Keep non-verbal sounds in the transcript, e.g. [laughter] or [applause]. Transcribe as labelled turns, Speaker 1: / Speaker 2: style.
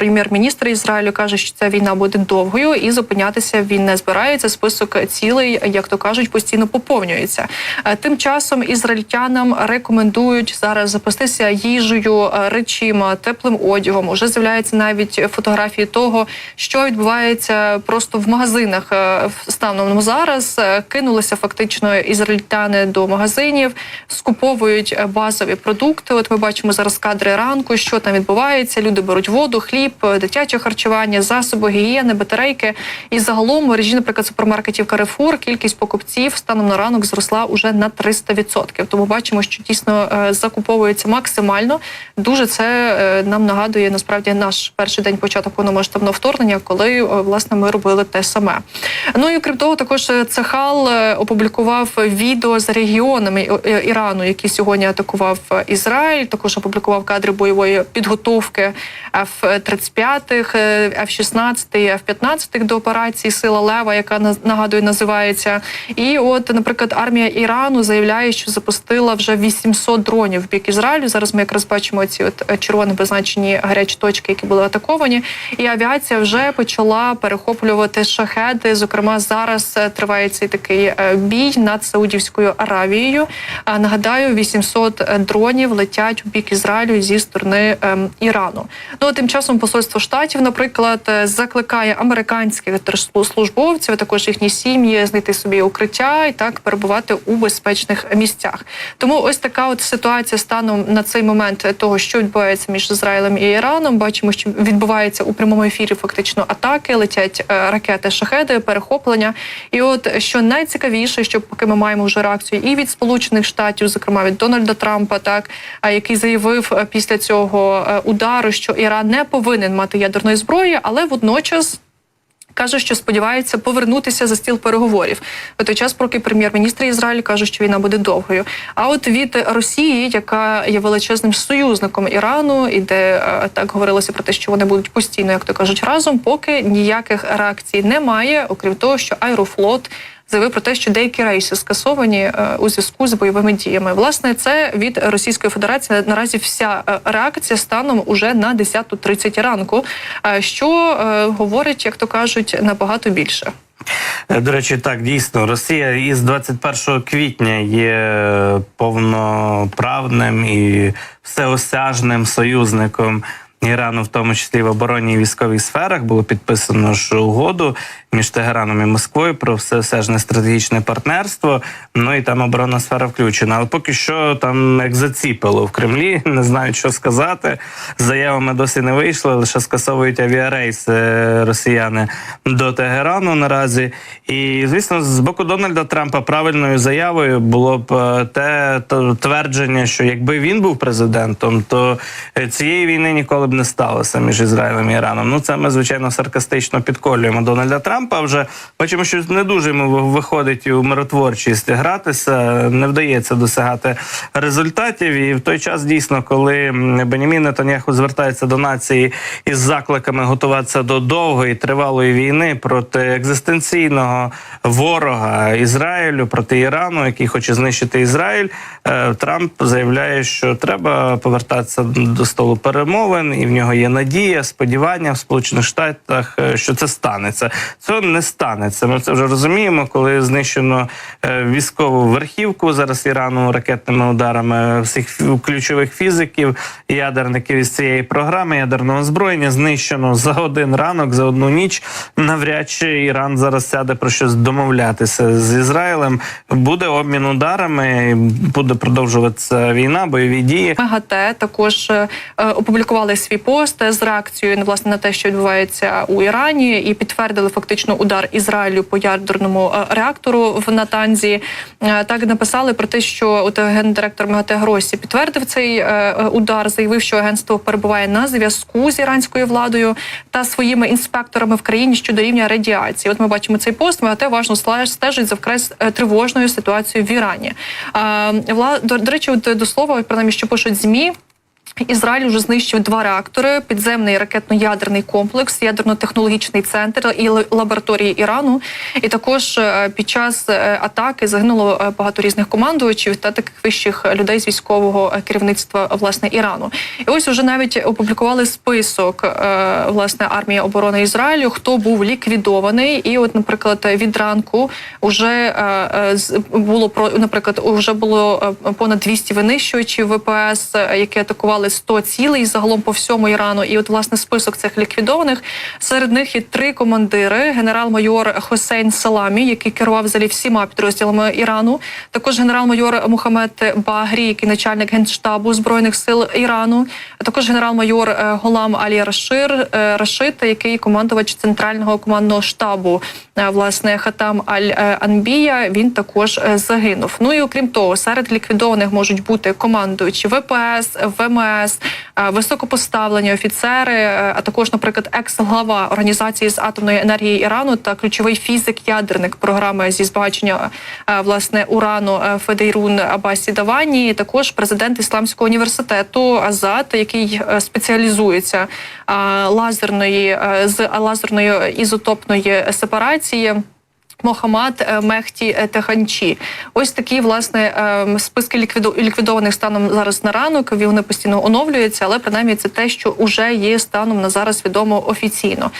Speaker 1: прем'єр-міністр Ізраїлю каже, що ця війна буде довгою і зупинятися він не збирається. Список цілей, як то кажуть, постійно поповнюється. Е, Тим часом ізраїльтянам рекомендують зараз запастися їжею, е, речима, теплим одягом. Уже з'являються навіть фотографії того, що відбувається просто в магазинах е, станом зараз. Кинулися фактично ізраїльтяни до магазинів, скуповують базові продукти. От ми бачимо зараз кадри ранку, що там відбувається. Люди беруть воду, хліб, е, дитяче харчування, засоби гігієни, батарейки. І загалом мережі, наприклад, супермаркетів Carrefour кількість покупців станом на ранок зросла уже на 300%. Тому бачимо, що дійсно е, закуповується максимально. Дуже це е, нам нагадує насправді наш перший день початку повномасштабного вторгнення, коли власне ми робили те саме. Ну і крім того, також Цехал опублікував відео з регіонами Ірану, які сьогодні атакував Ізраїль. Також опублікував кадри бойової підготовки F-35, е, F-16, F-15 до операції Сила Лева, яка на- нагадую називається. І от, наприклад, армія Ірану заявляє, що запустила вже 800 дронів в бік Ізраїлю. Зараз ми якраз бачимо ці от е, червоні позначені гарячі точки, які були атаковані. І авіація вже почала перехоплювати шахеди. Зокрема, зараз е, триває цей такий е, бій над Саудівською Аравією. А нагадаю, 800 дронів летять у бік Ізраїлю зі сторони ем, Ірану. Ну тим часом посольство штатів, наприклад, е, закликає американських держслужбовців, а також їхні сім'ї знайти собі укриття і так перебувати у безпечних місцях. Тому ось така от ситуація станом на цей момент того, що відбувається між Ізраїлем і Іраном. Бачимо, що відбувається у прямому ефірі фактично атаки, летять е, ракети, шахеди, перехоплення. І от що найцікавіше, що поки ми маємо вже реакцію і від Сполучених Штатів, зокрема від Дональда Трампа, так який заявив е, після цього удару, що Іран не повинен мати ядерної зброї, але водночас. Каже, що сподівається повернутися за стіл переговорів. В той час, поки прем'єр-міністр Ізраїлю каже, що війна буде довгою. А от від Росії, яка є величезним союзником Ірану, і де е, так говорилося про те, що вони будуть постійно, як то кажуть, разом, поки ніяких реакцій немає, окрім того, що Аерофлот заявив про те, що деякі рейси скасовані е, у зв'язку з бойовими діями. Власне, це від Російської Федерації наразі вся е, реакція станом уже на 10.30 ранку, е, що говорить, як то кажуть, набагато більше.
Speaker 2: До речі, так дійсно Росія із 21 квітня є повноправним і всеосяжним союзником Ірану, в тому числі в оборонній і військовій сферах, було підписано ж угоду між Тегераном і Москвою про всеосяжне стратегічне партнерство. Ну і там оборонна сфера включена. Але поки що там як заціпило в Кремлі, [laughs] не знають, що сказати. Заявами досі не вийшли, лише скасовують авіарейси е, росіяни до Тегерану наразі. І звісно, з боку Дональда Трампа правильною заявою було б е, те твердження, що якби він був президентом, то е, цієї війни ніколи б не сталося між Ізраїлем і Іраном. Ну це ми звичайно саркастично підколюємо Дональда Трампа. Вже бачимо, що не дуже йому виходить у миротворчість гратися, не вдається досягати результатів. І в той час дійсно, коли Бенімін Нетаньяху звертається до нації із закликами готуватися до довгої тривалої війни проти екзистенційного ворога Ізраїлю проти Ірану, який хоче знищити Ізраїль. е, Трамп заявляє, що треба повертатися до столу перемовин, і в нього є надія, сподівання в Сполучених Штатах, е, що це станеться. Цього не станеться. Ми це вже розуміємо, коли знищено е, військову верхівку зараз Ірану ракетними ударами всіх ключових фізиків, ядерників із цієї програми ядерного озброєння знищено за один ранок, за одну ніч. Навряд чи Іран зараз сяде про щось домовлятися з Ізраїлем. Буде обмін ударами, буде продовжуватися війна, бойові дії.
Speaker 1: МАГАТЕ також е, опублікували свій пост з реакцією на власне на те, що відбувається у Ірані, і підтвердили фактично удар Ізраїлю по ядерному е, реактору в Натанзі. Е, Так написали про те, що от гендиректор МАГАТЕ Гросі підтвердив цей е, удар, заявив, що агентство перебуває на зв'язку з іранською владою та своїми інспекторами в країні щодо рівня радіації. От ми бачимо цей пост. МАГАТЕ важно стежить за вкрай тривожною ситуацією в Ірані. Вла- До, речі, до слова, принаймні, що пишуть змі. Ізраїль вже знищив два реактори: підземний ракетно-ядерний комплекс, ядерно-технологічний центр і лабораторії Ірану. І також е, під час е, атаки загинуло е, багато різних командувачів та таких вищих людей з військового керівництва власне Ірану. І ось вже навіть опублікували список власне армії оборони Ізраїлю, хто був ліквідований. І, от, наприклад, від ранку вже було про наприклад, вже було понад 200 винищувачів ВПС, які атакували 100 цілей загалом по всьому Ірану. І от власне список цих ліквідованих. Серед них є три командири: генерал-майор Хосейн Саламі, який керував взагалі всіма підрозділами Ірану. Також генерал-майор Мухаммед Багрі, який начальник генштабу збройних сил Ірану. Також генерал-майор е, Голам Алі Рашир е, Рашид, який командувач центрального командного штабу. Е, Власне, Хатам Аль Анбія. Він також загинув. Ну і окрім того, серед ліквідованих можуть бути командуючі ВПС, ВМС, е, високопоставлені офіцери, е, а також, наприклад, екс-глава організації з атомної енергії Ірану та ключовий фізик-ядерник програми зі збагачення е, власне урану Федейрун Абасі Давані. Також президент ісламського університету Азад, який спеціалізується лазерної з лазерної ізотопної сепарації. Мохамад е, Мехті е, Теханчі. Ось такі власне ем, списки ліквідованих станом зараз на ранок. Вони постійно оновлюються, але принаймні це те, що вже є станом на зараз відомо офіційно.